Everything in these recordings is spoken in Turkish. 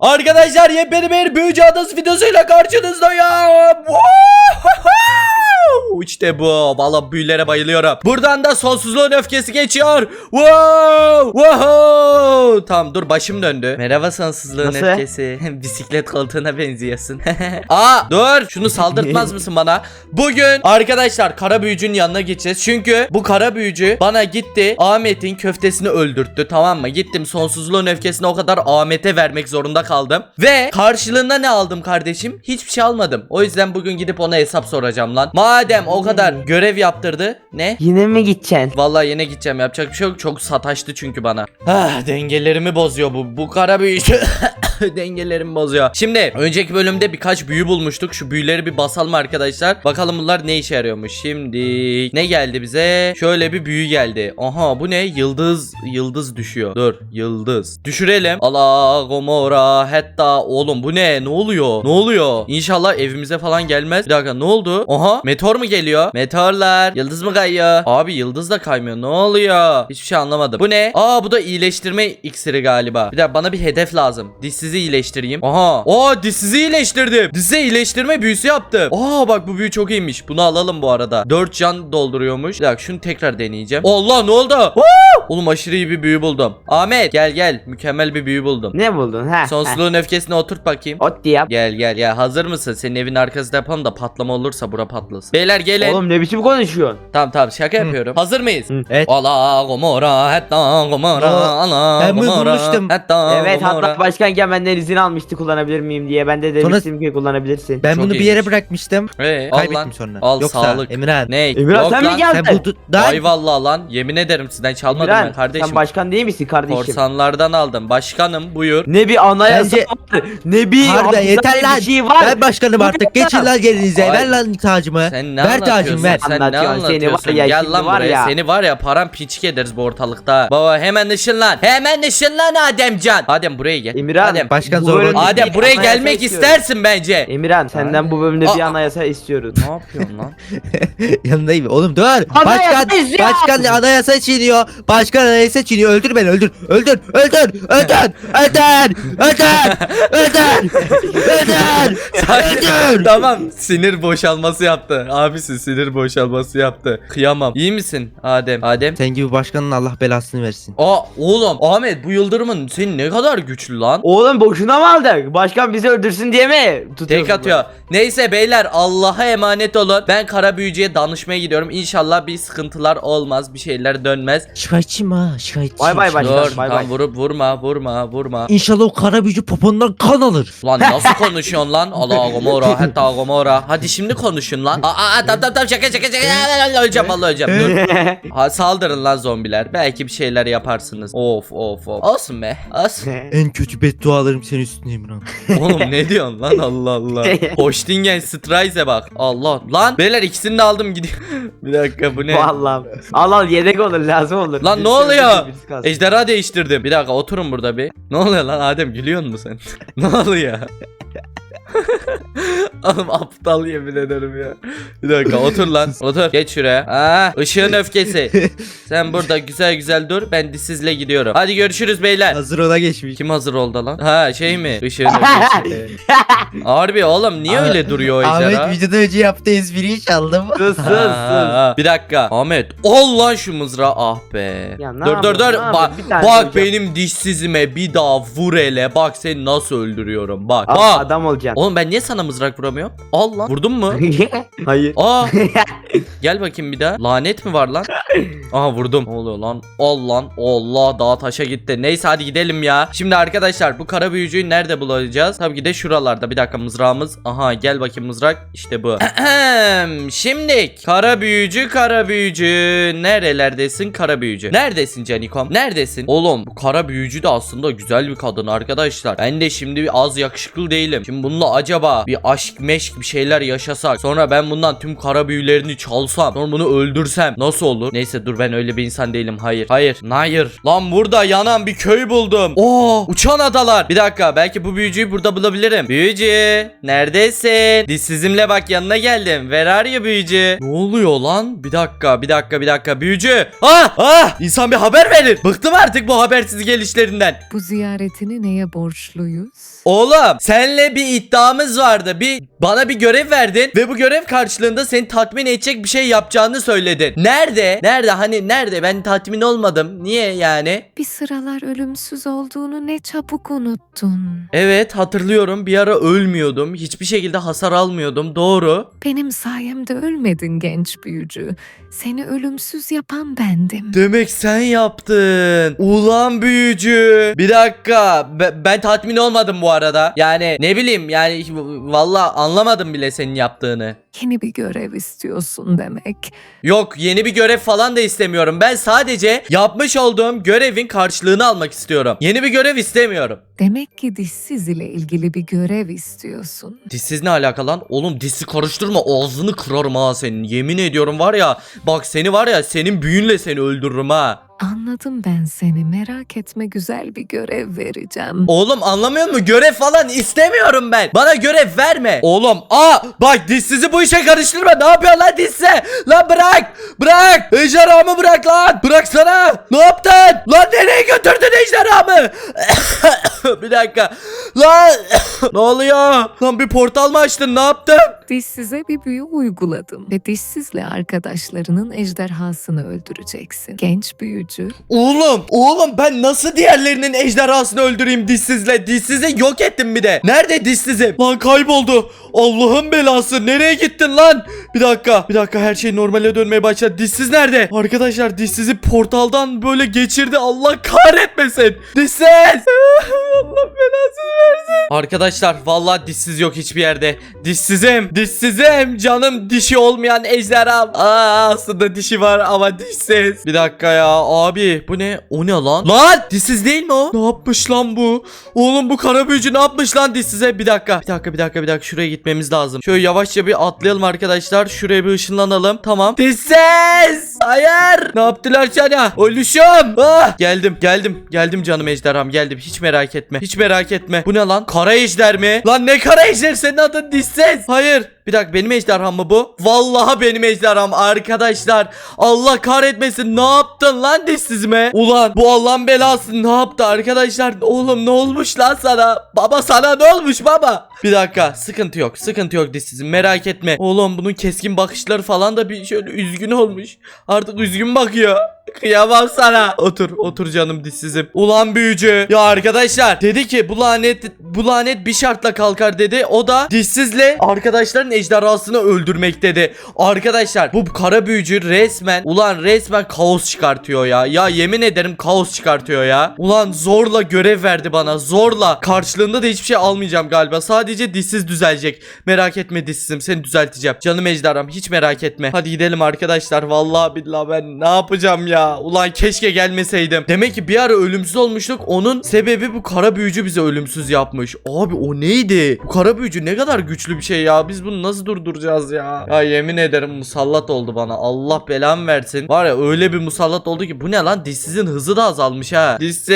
Arkadaşlar yepyeni bir büyücü adası videosuyla karşınızdayım. Woohoo! İşte bu. Valla büyülere bayılıyorum. Buradan da sonsuzluğun öfkesi geçiyor. Wow! Wow! Tamam dur başım döndü. Merhaba sonsuzluğun Nasıl? öfkesi. Bisiklet koltuğuna benziyorsun. Aa dur şunu saldırtmaz mısın bana? Bugün arkadaşlar kara büyücünün yanına gideceğiz. Çünkü bu kara büyücü bana gitti Ahmet'in köftesini öldürttü tamam mı? Gittim sonsuzluğun öfkesini o kadar Ahmet'e vermek zorunda kaldım. Ve karşılığında ne aldım kardeşim? Hiçbir şey almadım. O yüzden bugün gidip ona hesap soracağım lan. Madem o kadar görev yaptırdı. Ne? Yine mi gideceksin? Vallahi yine gideceğim yapacak bir şey yok. Çok sataştı çünkü bana. Ah, dengelerimi bozuyor bu. Bu kara büyücü. dengelerimi bozuyor. Şimdi önceki bölümde birkaç büyü bulmuştuk. Şu büyüleri bir basalım arkadaşlar. Bakalım bunlar ne işe yarıyormuş. Şimdi ne geldi bize? Şöyle bir büyü geldi. Aha bu ne? Yıldız yıldız düşüyor. Dur yıldız. Düşürelim. Allah gomora hatta oğlum bu ne? Ne oluyor? Ne oluyor? İnşallah evimize falan gelmez. Bir dakika ne oldu? Aha meteor mu geliyor? Meteorlar. Yıldız mı kayıyor? Abi yıldız da kaymıyor. Ne oluyor? Hiçbir şey anlamadım. Bu ne? Aa bu da iyileştirme iksiri galiba. Bir dakika bana bir hedef lazım. Dişsizi iyileştireyim. Aha. Aa dişsizi iyileştirdim. Dişsize iyileştirme büyüsü yaptım. Aa bak bu büyü çok iyiymiş. Bunu alalım bu arada. 4 can dolduruyormuş. Bir dakika şunu tekrar deneyeceğim. Allah ne oldu? Woo! Oğlum aşırı iyi bir büyü buldum. Ahmet gel gel. Mükemmel bir büyü buldum. Ne buldun ha? Sonsuzluğun öfkesine oturt bakayım. Ot diye yap. Gel gel ya hazır mısın? Senin evin arkasında yapalım da patlama olursa bura patlasın. Beyler gelin. Oğlum ne biçim konuşuyorsun? Tamam tamam şaka yapıyorum. Hazır mıyız? Hı. Evet. Allah gomora hatta gomora Yo, Allah ben bunu gomora bulmuştum. hatta evet gomora. hatta başkanken benden izin almıştı kullanabilir miyim diye. Ben de demiştim ki kullanabilirsin. Ben Çok bunu bir iyiymiş. yere bırakmıştım. Ee, al Kaybettim lan. sonra. Al Yoksa sağlık. Emirhan. Ne? Emirhan, Yok sen mi lan. geldin? Sen. Lan. Ay vallahi lan yemin ederim sizden çalmadım ben İmran, kardeşim. sen başkan değil misin kardeşim? Korsanlardan aldım. Başkanım buyur. Ne bir anayasa Bence- var, ne bir Harbiden hafıza yeter lan. bir şey var. Ben başkanım Bu artık. ne Geçin lan? lan yerinize. Ay. Ver lan tacımı. Sen ne ver anlatıyorsun? ver. Sen ne Anlatıyorsun, seni var ya, Gel şimdi lan var buraya. ya. Seni var ya param pinçik ederiz bu ortalıkta. Baba hemen ışınlan. Hemen ışınlan Ademcan. Adem buraya gel. Emirhan, Adem. Başkan bu zorba bölümde değil. Adem bir buraya anayasa gelmek istiyoruz. istersin bence. Emirhan senden bu bölümde bir Aa. anayasa istiyoruz. Ne yapıyorsun lan? Yanındayım. Oğlum dur. Başkan, istiyor. başkan anayasa çiğniyor. Başkan anayasa çiğniyor. Öldür beni öldür. Öldür. Öldür. Öldür. Öldür. Öldür. Öldür. Öldür. Öldür. tamam sinir boşalması yaptı. Abisi sinir boşalması yaptı. Kıyamam. İyi misin Adem? Adem. Sen gibi başkanın Allah belasını versin. Aa oğlum Ahmet bu yıldırımın senin ne kadar güçlü lan. Oğlum boşuna mı aldık? Başkan bizi öldürsün diye mi tutuyorsun? Tek atıyor. Neyse beyler Allah'a emanet olun. Ben kara büyücüye danışmaya gidiyorum. İnşallah bir sıkıntılar olmaz. Bir şeyler dönmez. Şikayetçiyim ha. Şikayetçiyim. Bay bay başkan, Dur bay tam bay. vurup vurma vurma vurma. İnşallah o kara büyücü popondan kan alır. Lan nasıl konuşuyorsun lan? Allah gomora hatta gomora. Hadi şimdi konuşun lan. Aa, aa tamam tamam tamam şaka şaka şaka. Öleceğim vallahi öleceğim. Dur. Ha, saldırın lan zombiler. Belki bir şeyler yaparsınız. Of of of. Olsun be. Olsun. En kötü beddualarım senin üstüne İmran. Oğlum ne diyorsun lan Allah Allah. Hoştingen Strize bak. Allah. Lan beyler ikisini de aldım gidiyor. bir dakika bu ne? Vallahi. Al al yedek olur lazım olur. Lan ne oluyor? Ejderha değiştirdim. Bir dakika oturun burada bir. Ne oluyor lan Adem gülüyor musun sen? ne oluyor? Oğlum aptal yemin ederim ya. Bir dakika otur lan. Otur. Geç şuraya. Aa, ışığın öfkesi. Sen burada güzel güzel dur. Ben dişsizle gidiyorum. Hadi görüşürüz beyler. Hazır ona geçmiş. Kim hazır oldu lan? Ha şey mi? Işığın öfkesi. Harbi oğlum niye öyle duruyor o ejderha? Ahmet videodan önce yaptığı espriyi çaldım. Sus sus sus. Bir dakika. Ahmet al lan şu mızrağı. Ah be. Ya ne dur dur dur. ne Bak, bak benim dişsizime bir daha vur hele. Bak seni nasıl öldürüyorum. Bak. Al, Bak. adam olacaksın. Oğlum ben niye sana mızrak vuramıyorum? Al lan. Vurdun mu? Hayır. Aa. Gel bakayım bir daha. Lanet mi var lan? Aha vurdum. Ne oluyor lan? Al lan. Allah daha taşa gitti. Neyse hadi gidelim ya. Şimdi arkadaşlar bu kara büyücüyü nerede bulacağız? Tabii ki de şuralarda. Bir dakika mızrağımız. Aha gel bakayım mızrak. İşte bu. Şimdi kara büyücü kara büyücü. Nerelerdesin kara büyücü? Neredesin Canikom? Neredesin? Oğlum bu kara büyücü de aslında güzel bir kadın arkadaşlar. Ben de şimdi bir az yakışıklı değilim. Şimdi bununla acaba bir aşk meşk bir şeyler yaşasak. Sonra ben bundan tüm kara büyülerini çalsam sonra bunu öldürsem nasıl olur? Neyse dur ben öyle bir insan değilim. Hayır. Hayır. Hayır. Lan burada yanan bir köy buldum. Oo uçan adalar. Bir dakika belki bu büyücüyü burada bulabilirim. Büyücü neredesin? Dişsizimle bak yanına geldim. Where are you büyücü? Ne oluyor lan? Bir dakika bir dakika bir dakika büyücü. Ah ah insan bir haber verir. Bıktım artık bu habersiz gelişlerinden. Bu ziyaretini neye borçluyuz? Oğlum senle bir iddiamız vardı. Bir bana bir görev verdin ve bu görev karşılığında seni tatmin edecek bir şey yapacağını söyledin. Nerede? Nerede? Hani nerede? Ben tatmin olmadım. Niye yani? Bir sıralar ölümsüz olduğunu ne çabuk unuttun. Evet hatırlıyorum. Bir ara ölmüyordum. Hiçbir şekilde hasar almıyordum. Doğru. Benim sayemde ölmedin genç büyücü. Seni ölümsüz yapan bendim. Demek sen yaptın. Ulan büyücü. Bir dakika. Be- ben tatmin olmadım bu arada. Yani ne bileyim yani valla anlamadım bile senin yaptığını. Yeni bir görev istiyorsun demek. Yok yeni bir görev falan da istemiyorum. Ben sadece yapmış olduğum görevin karşılığını almak istiyorum. Yeni bir görev istemiyorum. Demek ki dişsiz ile ilgili bir görev istiyorsun. Dişsiz ne alaka lan? Oğlum dişsi karıştırma ağzını kırarım ha senin. Yemin ediyorum var ya bak seni var ya senin büyünle seni öldürürüm ha. Anladım ben seni. Merak etme güzel bir görev vereceğim. Oğlum anlamıyor musun? Görev falan istemiyorum ben. Bana görev verme. Oğlum aa bak dişsizi bu işe karıştırma. Ne yapıyor lan dişsi? Lan bırak. Bırak. Ejderhamı bırak lan. Bıraksana. Ne yaptın? Lan nereye götürdün ejderhamı? bir dakika. Lan ne oluyor? Lan bir portal mı açtın? Ne yaptın? Dişsize bir büyü uyguladım ve dişsizle arkadaşlarının ejderhasını öldüreceksin. Genç büyücü. Oğlum, oğlum ben nasıl diğerlerinin ejderhasını öldüreyim dişsizle? Dişsizi yok ettim bir de. Nerede dişsizim? Lan kayboldu. Allah'ın belası. Nereye gittin lan? Bir dakika. Bir dakika her şey normale dönmeye başladı. Dişsiz nerede? Arkadaşlar dişsizi portaldan böyle geçirdi. Allah kahretmesin. Dişsiz. Allah belasını versin. Arkadaşlar vallahi dişsiz yok hiçbir yerde. Dişsizim. Dişsizim. Canım dişi olmayan ejderham. Aa aslında dişi var ama dişsiz. Bir dakika ya abi bu ne? O ne lan? Lan dişsiz değil mi o? Ne yapmış lan bu? Oğlum bu kara büyücü ne yapmış lan dişsize? Bir dakika. Bir dakika bir dakika bir dakika şuraya gitmemiz lazım. Şöyle yavaşça bir atlayalım arkadaşlar. Şuraya bir ışınlanalım. Tamam. Dişsiz. Hayır. Ne yaptılar sana? Ölüşüm. Ah. Geldim geldim. Geldim canım ejderham geldim. Hiç merak etme. Hiç merak etme. Bu ne lan? Kara ejder mi? Lan ne kara ejder? Senin adın dişsiz. Hayır. Bir dakika benim ejderham mı bu? Vallahi benim ejderham arkadaşlar. Allah kahretmesin ne yaptın lan dişsizime? Ulan bu Allah'ın belası ne yaptı arkadaşlar? Oğlum ne olmuş lan sana? Baba sana ne olmuş baba? Bir dakika sıkıntı yok sıkıntı yok dişsizim merak etme. Oğlum bunun keskin bakışları falan da bir şöyle üzgün olmuş. Artık üzgün bakıyor. Kıyamam sana. Otur otur canım dişsizim. Ulan büyücü. Ya arkadaşlar dedi ki bu lanet bu lanet bir şartla kalkar dedi. O da dişsizle arkadaşların ejderhasını öldürmek dedi. Arkadaşlar bu kara büyücü resmen ulan resmen kaos çıkartıyor ya. Ya yemin ederim kaos çıkartıyor ya. Ulan zorla görev verdi bana. Zorla. Karşılığında da hiçbir şey almayacağım galiba. Sadece dişsiz düzelecek. Merak etme dişsizim seni düzelteceğim. Canım ejderham hiç merak etme. Hadi gidelim arkadaşlar. Vallahi billahi ben ne yapacağım ya. Ulan keşke gelmeseydim. Demek ki bir ara ölümsüz olmuştuk. Onun sebebi bu kara büyücü bize ölümsüz yapmış. Abi o neydi? Bu kara büyücü ne kadar güçlü bir şey ya. Biz bunu nasıl durduracağız ya? Ya yemin ederim musallat oldu bana. Allah belamı versin. Var ya öyle bir musallat oldu ki bu ne lan? Dişsizin hızı da azalmış ha. Dişsiz.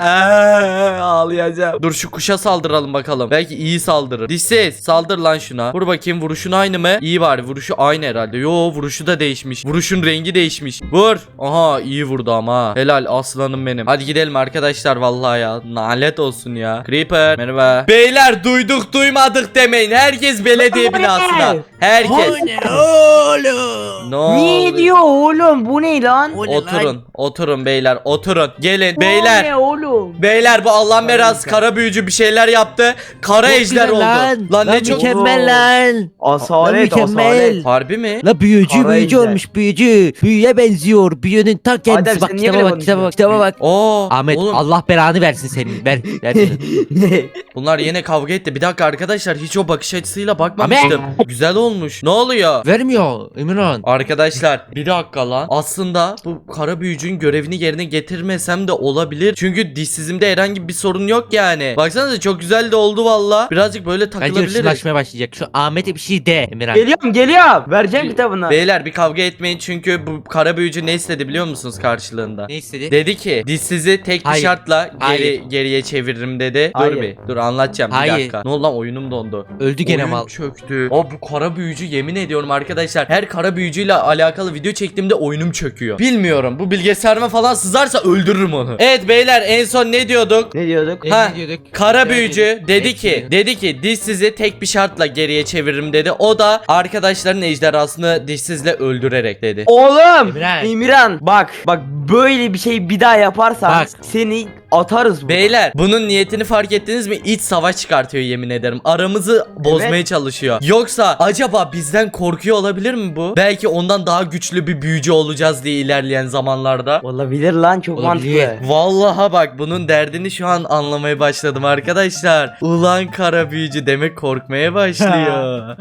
Aa, ağlayacağım. Dur şu kuşa saldıralım bakalım. Belki iyi saldırır. Dişsiz saldır lan şuna. Vur bakayım vuruşun aynı mı? İyi bari vuruşu aynı herhalde. Yo vuruşu da değişmiş. Vuruşun rengi değişmiş. Vur. Aha iyi vurdu ama. Helal aslanım benim. Hadi gidelim arkadaşlar vallahi ya. Nalet olsun ya. Creeper merhaba. Beyler duyduk duymadık demeyin. Herkes belediye binasına. Herkes. oğlum? Ne Niye oldu? diyor oğlum bu ne lan? O ne lan? Oturun, oturun beyler, oturun. Gelin Bu beyler. ne oğlum? Beyler bu Allah'ın belası kara büyücü bir şeyler yaptı. Kara Çok ejder güzel oldu. Lan, Lan ne çok mükemmel lan. Asalet Lan mükemmel. asalet. Harbi mi? La büyücü Kara büyücü ejder. olmuş büyücü. Büyüye benziyor. Büyünün ta kendisi. Adem, bak sen niye kitaba böyle bak kitaba bak kitaba bak. Oo. Ahmet oğlum, Allah belanı versin senin. Ver ver. Bunlar yine kavga etti. Bir dakika arkadaşlar hiç o bakış açısıyla bakmamıştım. Güzel olmuş. Ne oluyor? Vermiyor Emirhan. Arkadaşlar bir dakika lan. Aslında bu kara büyücünün görevini yerine getirmesem de olabilir. Çünkü dişsizimde herhangi bir sorun yok yani. Baksanıza çok güzel de oldu valla. Birazcık böyle Bence takılabiliriz. hırsızlaşmaya başlayacak. Şu Ahmet'e bir şey de Emirhan. Geliyorum geliyorum. Vereceğim kitabını. Beyler bir kavga etmeyin çünkü bu kara büyücü ne istedi biliyor musunuz karşılığında? Ne istedi? Dedi ki dişsizi tek bir Hayır. şartla geri Hayır. geriye çeviririm dedi. Dur Hayır. bir. Dur anlatacağım bir Hayır. dakika. Ne oldu lan oyunum dondu. Öldü gene Oyun mal. çöktü. O bu kara büyücü yemin ediyorum arkadaşlar. Her kara büyücüyle alakalı video çektiğimde oyunum çöküyor. Bilmiyorum. Bu bilgisayarıma falan sızarsa öldürürüm onu. Evet beyler en son ne diyorduk? Ne diyorduk? Ha, ne diyorduk? Kara büyücü dedi ki dedi ki dişsizi tek bir şartla geriye çeviririm dedi. O da arkadaşların ejderhasını dişsizle öldürerek dedi. Oğlum Emirhan. İmran bak bak böyle bir şey bir daha yaparsan Bak. seni atarız bu. Beyler bunun niyetini fark ettiniz mi? İç savaş çıkartıyor yemin ederim. Aramızı bozmaya çalışıyor. Yoksa acaba bizden korkuyor olabilir mi bu? Belki ondan daha güçlü bir büyücü olacağız diye ilerleyen zamanlarda. Olabilir lan çok Olabilir. mantıklı. Vallaha bak bunun derdini şu an anlamaya başladım arkadaşlar. Ulan kara büyücü demek korkmaya başlıyor.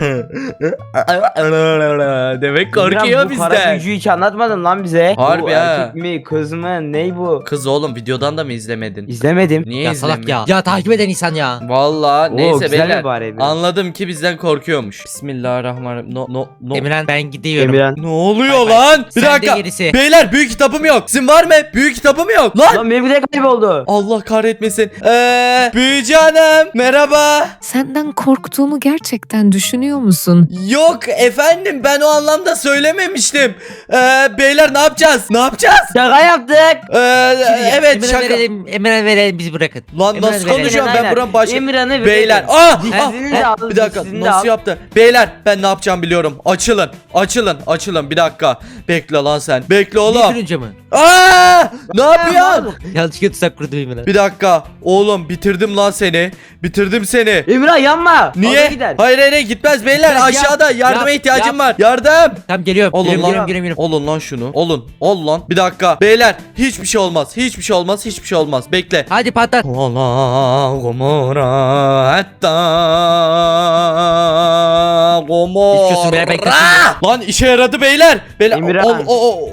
demek korkuyor İmran, bu kara bizden. büyücüyü hiç anlatmadın lan bize. Harbi bu ha. erkek mi kız mı ney bu? Kız oğlum videodan da mı izlemedin? İzlemedim. Niye Ya salak ya. Ya takip eden insan ya. Vallahi Oo, neyse güzel beyler. bir? Anladım ki bizden korkuyormuş. Bismillahirrahmanirrahim. No no no. Emirhan ben gidiyorum. Emirhan. Ne oluyor Bay bay. lan? Bir Sen de dakika. gerisi. Beyler büyük kitabım yok. Sizin var mı? Büyük kitabım yok. Lan. Lan benim de kayboldu. Allah kahretmesin. Eee büyücü hanım merhaba. Senden korktuğumu gerçekten düşünüyor musun? Yok efendim ben o anlamda söylememiştim. Eee beyler ne yapacağız? Ne yapacağız? Şaka yaptık. Eee evet Emirhan şaka. verelim. Emirhan verelim bizi bırakın. Lan Emirhan nasıl verelim. konuşuyorum ben Aynen. buranın. İmran'ı verelim. Beyler. Ah! ah, de ah, al, bir dakika. de Nasıl al. yaptı? Beyler ben ne yapacağım biliyorum. Açılın. Açılın. Açılın. Bir dakika. Bekle lan sen. Bekle oğlum. kırınca mı? Aa! Ne yapıyorsun? Yanlışlıkla tuzak kurdu Emirhan. Bir dakika. Oğlum bitirdim lan seni. Bitirdim seni. İmran yanma. Niye? gider. Hayır hayır hayır, gitmez beyler Gitmez, yap, aşağıda yardıma yap, ihtiyacım yap. var. Yardım. Tamam geliyorum. Olun geliyorum, lan. geliyorum, geliyorum. Olun lan şunu. Olun. Ol lan. Bir dakika. Beyler hiçbir şey olmaz. Hiçbir şey olmaz. Hiçbir şey olmaz. Bekle. Hadi patlat. Gomora hatta İstiyorsun beyler, ben gomora. kaçıyorum. Lan işe yaradı beyler. Beyler. Emirhan. Ol, o, o,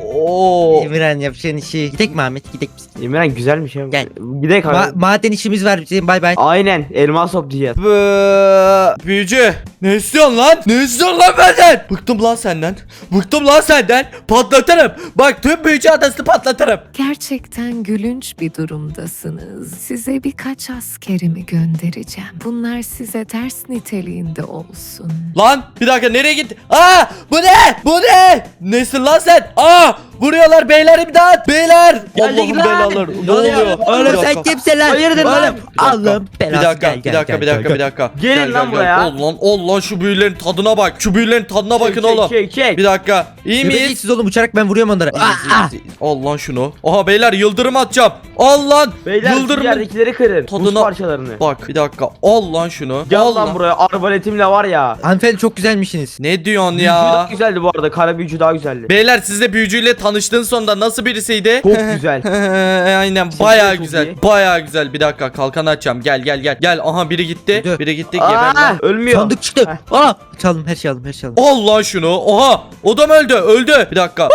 o. Emirhan yapacağın işi. Gidek mi Ahmet? Gidek biz. İmran güzelmiş ya. Gel. Gidelim Ma- kanka. maden işimiz var bizim. Bay bay. Aynen elmas toplayacağız. Bı- Büyücü ne istiyorsun lan? Ne istiyorsun lan benden? Bıktım lan senden. Bıktım lan senden. Patlatırım. Bak tüm büyücü adasını patlatırım. Gerçekten gülünç bir durumdasınız. Size birkaç askerimi göndereceğim. Bunlar size ters niteliğinde olsun. Lan bir dakika nereye gitti? Aa bu ne? Bu ne? Nesin lan sen? Aa vuruyorlar beyler imdat. Beyler. Geldik Allah'ım lan. belalar. Ne oluyor? Oğlum Bir sen dakika. kimsin lan? Hayırdır lan? Allah'ım Bir belası. dakika, Gel, bir dakika, bir dakika, bir dakika. Gelin Gel, lan gel, buraya. Gel. Ol lan, ol lan şu büyülerin tadına bak. Şu büyülerin tadına bakın Çek, oğlum. Çek çek. Bir dakika. İyi Göbek miyiz? siz oğlum uçarak ben vuruyorum onlara. Aa, aa. Al lan şunu. Aha beyler yıldırım atacağım. Al lan. Beyler Yıldırım. yerdekileri kırın. Buz Tadına- parçalarını. Bak bir dakika. Al lan şunu. Gel Al lan buraya arbaletimle var ya. Hanımefendi çok güzelmişsiniz. Ne diyorsun Büyücü daha ya? güzeldi bu arada. Kara büyücü daha güzeldi. Beyler siz de büyücüyle tanıştığın sonunda nasıl birisiydi? Çok güzel. Aynen Sesi baya çok güzel. iyi. Baya güzel. Bir dakika kalkan açacağım. Gel gel gel. Gel aha biri gitti. Dur. Biri gitti. Geber Aa, lan. ölmüyor. Sandık çıktı. Aa çaldım her şey aldım her şey aldım. Al lan şunu. Oha. O da mı öldü? Öldü. Bir dakika.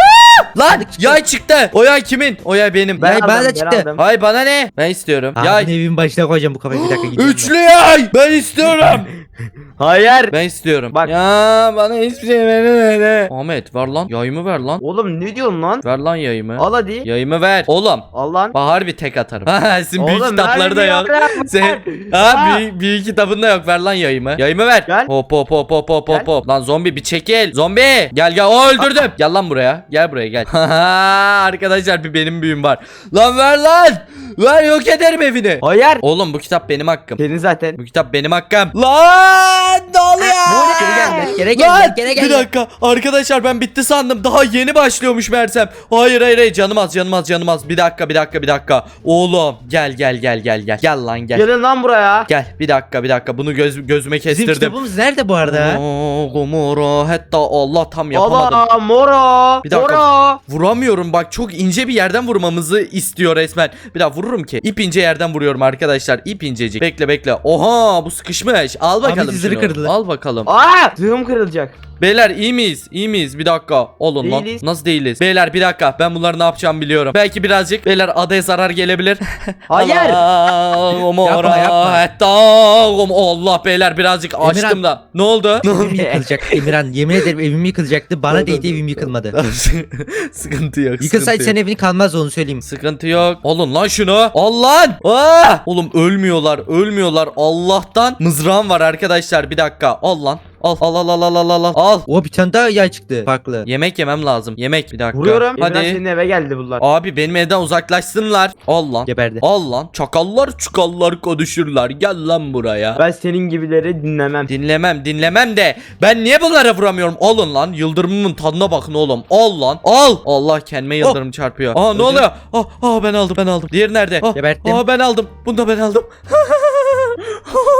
Lan yay çıktı. O yay kimin? O yay benim. Ben- aldım, bana da çıktı. aldım. Hay bana ne? Ben istiyorum. Aa, Yay. evin başına koyacağım bu kafayı bir dakika gidiyorum. Üçlü yay. Ben istiyorum. Hayır. ben istiyorum. Bak. Ya bana hiçbir şey vermedi. Ahmet ver lan. Yayımı ver lan. Oğlum ne diyorsun lan? Ver lan yayımı. Al hadi. Yayımı ver. Oğlum. Al lan. Bak harbi tek atarım. Ha sizin büyük Oğlum, kitapları da ver yok. bir. Sen Aa. ha büyük, büyük kitabında yok. Ver lan yayımı. Yayımı ver. Gel. Hop hop hop hop hop Gel. hop hop. Lan zombi bir çekil. Zombi. Gel gel. O öldürdüm. Gel lan buraya. Gel buraya gel. Arkadaşlar bir benim büyüm var. Lan ver lan. Ver yok ederim evini. Hayır. Oğlum bu kitap benim hakkım. Senin zaten. Bu kitap benim hakkım. Lan! Lan ne oluyor? Geri gel geri Lan! gel geri gel. Bir dakika arkadaşlar ben bitti sandım. Daha yeni başlıyormuş Mersem. Hayır hayır hayır canım az canım az canım az. Bir dakika bir dakika bir dakika. Oğlum gel gel gel gel gel. Gel lan gel. Gelin lan buraya. Gel bir dakika bir dakika bunu göz, gözüme Bizim kestirdim. kitabımız nerede bu arada? Oo, Gomorra hatta Allah tam yapamadım. Allah moro. Bir dakika. Moro. Vuramıyorum bak çok ince bir yerden vurmamızı istiyor resmen. Bir daha vururum ki. İp ince yerden vuruyorum arkadaşlar. İp incecik. Bekle bekle. Oha bu sıkışmış. Al bakalım dizleri şunu. kırdılar. Al bakalım. Aa! Zırhım kırılacak. Beyler iyi miyiz? İyi miyiz? Bir dakika. Olun lan. Değiliz. Nasıl değiliz? Beyler bir dakika. Ben bunları ne yapacağımı biliyorum. Belki birazcık beyler adaya zarar gelebilir. Hayır. Allah, Yapma, yapma. hatta Allah beyler birazcık açtım Emirhan. da. Ne oldu? Evim yıkılacak Emirhan. Yemin ederim evim yıkılacaktı. Bana değdi evim yıkılmadı. sıkıntı yok. Yıkılsaydı sıkıntı senin yok. evini kalmaz onu söyleyeyim. Sıkıntı yok. Alın lan şunu. Al lan. Aa! Oğlum ölmüyorlar. Ölmüyorlar. Allah'tan mızrağım var arkadaşlar. Bir dakika. Al lan. Al al al al al al al. Al. O bir tane daha yay çıktı. Farklı. Yemek yemem lazım. Yemek. Bir dakika. Vuruyorum. Hadi. Hadi. senin eve geldi bunlar. Abi benim evden uzaklaşsınlar. Al lan. Geberdi. Al lan. Çakallar çukallar konuşurlar. Gel lan buraya. Ben senin gibileri dinlemem. Dinlemem dinlemem de ben niye bunlara vuramıyorum? Alın lan yıldırımın tadına bakın oğlum. Al lan al. Allah kendime yıldırım çarpıyor. Aa ne oluyor? Aa, aa ben aldım ben aldım. Diğeri nerede? Aa, Geberttim. aa ben aldım. Bunu da ben aldım.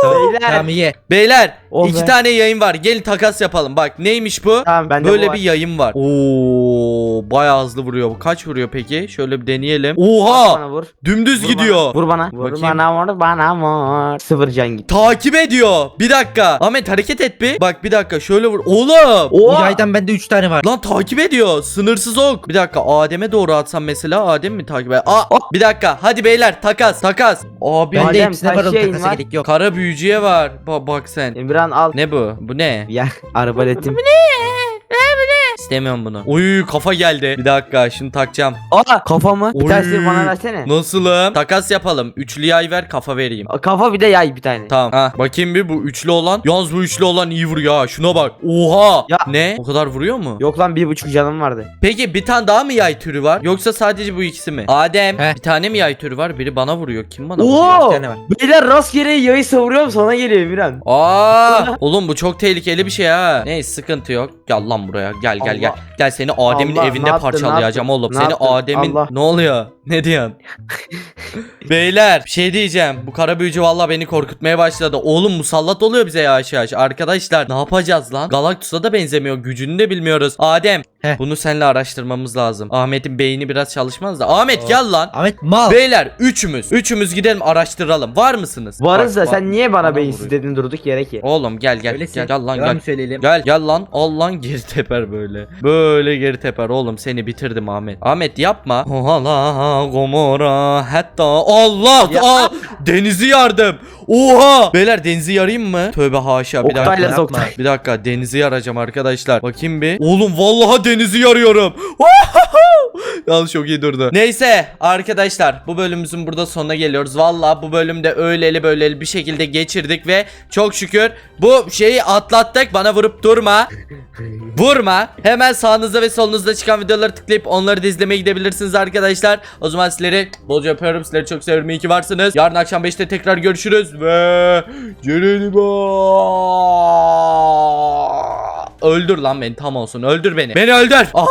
Tamam, Beyler. Tamam ye. Beyler Oh iki be. tane yayın var. Gelin takas yapalım. Bak neymiş bu? Tamam bende Böyle bu bir var. yayın var. Oo bayağı hızlı vuruyor bu. Kaç vuruyor peki? Şöyle bir deneyelim. Bak Oha! Bana vur. Dümdüz Vur gidiyor. Bana. Vur bana. Vur Bakayım. bana vur bana vur. Sıfır can git. Takip ediyor. Bir dakika. Ahmet hareket et bir. Bak bir dakika şöyle vur. Oğlum! Bu Oo. yaydan bende 3 tane var. Lan takip ediyor. Sınırsız ok. Bir dakika Adem'e doğru atsam mesela Adem mi takip eder? Aa, bir dakika. Hadi beyler takas takas. Abi Bende Adem, hepsine var yayın takasa var? gerek yok. kara büyücüye var. Ba bak sen. Emirhan al. Ne bu? Bu ne? Ya arbaletim. İstemiyorum bunu. Uy kafa geldi. Bir dakika şunu takacağım. Aa kafamı. Bir Oy. tanesini bana versene. Nasılım? Takas yapalım. Üçlü yay ver kafa vereyim. Kafa bir de yay bir tane. Tamam. Ha, bakayım bir bu üçlü olan. Yalnız bu üçlü olan iyi vuruyor ha. Şuna bak. Oha. Ya. Ne? O kadar vuruyor mu? Yok lan bir buçuk canım vardı. Peki bir tane daha mı yay türü var? Yoksa sadece bu ikisi mi? Adem He. bir tane mi yay türü var? Biri bana vuruyor. Kim bana vuruyor? Oo! Bir tane var. Beyler rastgele yayı savuruyorum sana geliyor Emirhan. Aa! Oğlum bu çok tehlikeli bir şey ha. Neyse sıkıntı yok. Gel lan buraya. Gel gel gel. Allah. Gel seni Adem'in Allah, ne evinde yaptın, parçalayacağım ne oğlum. yaptın? Seni Ne yaptın? Adem'in Allah. ne oluyor? Ne diyorsun? Beyler bir şey diyeceğim. Bu kara büyücü valla beni korkutmaya başladı. Oğlum musallat oluyor bize yavaş yavaş. Arkadaşlar ne yapacağız lan? Galactus'a da benzemiyor. Gücünü de bilmiyoruz. Adem Heh. bunu seninle araştırmamız lazım. Ahmet'in beyni biraz çalışmaz da. Ahmet gel lan. Ahmet mal. Beyler üçümüz. Üçümüz gidelim araştıralım. Var mısınız? Varız da bak. sen niye bana beyinsiz dedin durduk yere ki? Oğlum gel gel Öylesin. gel, gel lan gel. söyleyelim? Gel gel lan al lan geri teper böyle. Böyle geri teper oğlum seni bitirdim Ahmet. Ahmet yapma. Oha gomora hatta Allah Ya. Aa, denizi yardım. Oha. Beyler denizi yarayım mı? Tövbe haşa bir dakika. Oktay'la Yapma. Oktay. Bir dakika denizi yaracağım arkadaşlar. Bakayım bir. Oğlum vallahi denizi yarıyorum. Yalnız çok iyi durdu. Neyse arkadaşlar bu bölümümüzün burada sonuna geliyoruz. Vallahi bu bölümde öyleli böyleli bir şekilde geçirdik ve çok şükür bu şeyi atlattık. Bana vurup durma. Vurma. Hemen sağınızda ve solunuzda çıkan videoları tıklayıp onları da izlemeye gidebilirsiniz arkadaşlar. O zaman sizleri bolca öpüyorum. Sizleri çok seviyorum. İyi ki varsınız. Yarın akşam 5'te tekrar görüşürüz ve Ceren'i Öldür lan beni tam olsun. Öldür beni. Beni öldür. Ah.